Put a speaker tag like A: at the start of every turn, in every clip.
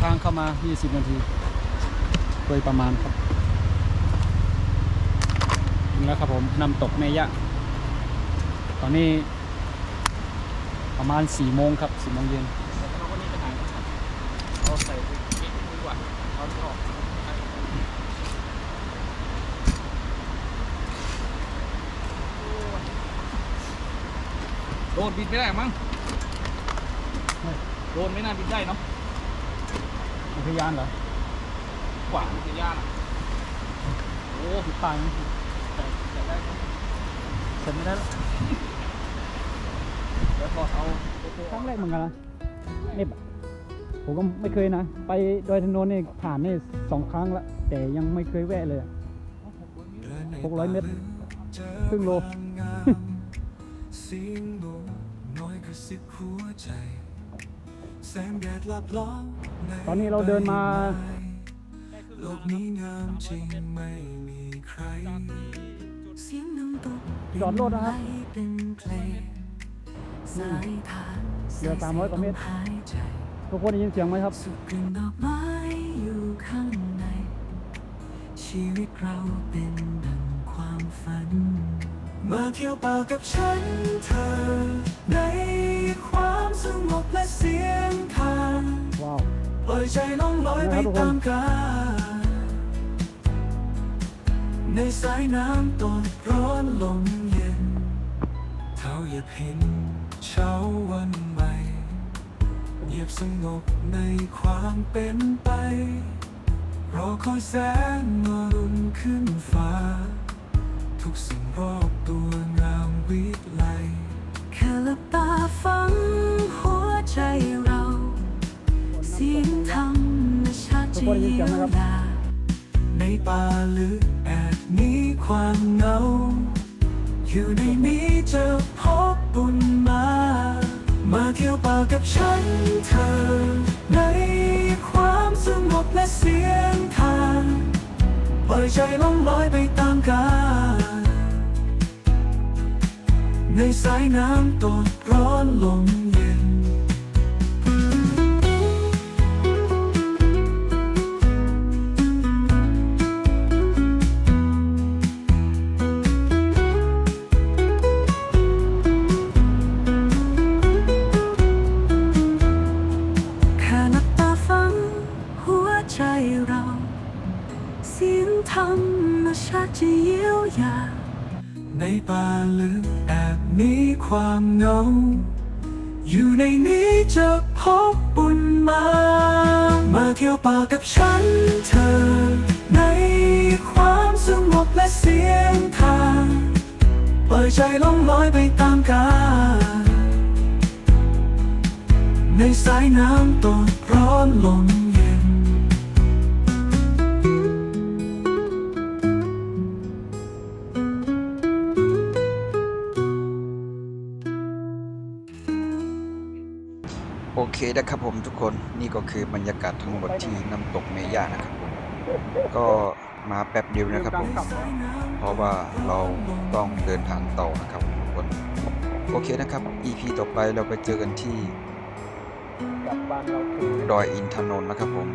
A: ทางเข้ามา 20 นาทีโดยประมาณครับถึงแล้วครับผมน้ำตกแม่ยะ ตอนนี้ประมาณ 4 โมงครับ 4 โมงเย็น
B: เราก็นี่ไปไหนเราใส่เก๊กดีกว่าเอาออกโดนบินไม่ได้มั้งโดนไม่น่าบินได้เนาะ
A: ทยานเหรอ
B: ขวางมันจะยากอะโอ้
A: ติดตายไหม
B: แต่แต่ได้ครับ
A: เสร็จไม่ได้แล้ว
B: เดี๋ยวพอเอาโอ้โห
A: ครั้งแรกเหมือนกันนะนี่ผมก็ไม่เคยนะ ไปดอยถนนนี่ผ่านนี่สองครั้งละแต่ยังไม่เคยแวะเลยอะ600 เมตรครึ่งโล
C: เสียงลมน้อยกระซิบหัวใจ
A: ตอนนี้เราเดินมา
C: โลกนี้งามจริงไม่มีใครเสียงน้ำตก
A: จอดรถนะครับ
C: เป็นเพลงสายทาน
A: เหลือ300กว่าเมตร
C: หายใจ
A: ทุกคนได้ยินเสียงไหมครับ
C: สุดกลิ่นดอกไม้อยู่ข้างในชีวิตเราเป็นดังความฝัน มาเที่ยวป่ากับฉันเธอ ในความสงบและเสียงทาง
A: ว้าว
C: ปล่อยใจล่องลอยไปตามกาลในสายน้ำตกร้อนลมเย็น เท่าเหยียบเห็นเช้าวันใหม่เงียบสงบในความเป็นไป รอคอยแสงอรุณขึ้นฟ้า ทุกสิ่งรอบตัวงามวิไลแค่ละตาฟังหัวใจเรา เสียงธรรมชาติจะเยียวยาในป่าลึกแอบมีความเหงา อยู่ในนี้จะพบบุญมา มาเที่ยวป่ากับฉันเธอ ในความสงบและเสียงทางปล่อยใจล่องลอยไปตามกาล ในสายน้ำตกร้อนลมเย็น แค่นับตาฟัง หัวใจเรา เสียงธรรมชาติจะเยียวยา ในป่าลึกแอบมีความเงา อยู่ในนี้จะพบบุญมา มาเที่ยวป่ากับฉันเธอ ในความสงบและเสียงทางปล่อยใจล่องลอยไปตามกาลในสายน้ำตกร้อนลม
D: โอเคนะครับผมทุกคนนี่ก็คือบรรยากาศทั้งหมดที่น้ำตกเมย่านะครับผมก็มาแป๊บเดียวนะครับผมเพราะว่าเราต้องเดินทางต่อนะครับทุกคนโอเคนะครับ EP ต่อไปเราไปเจอกันที่ดอยอินทนนท์นะครับผม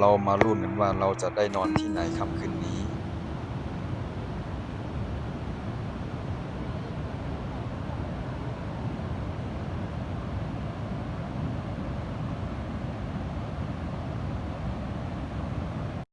D: เรามาลุ้นกันว่าเราจะได้นอนที่ไหนค่ำคืนนี้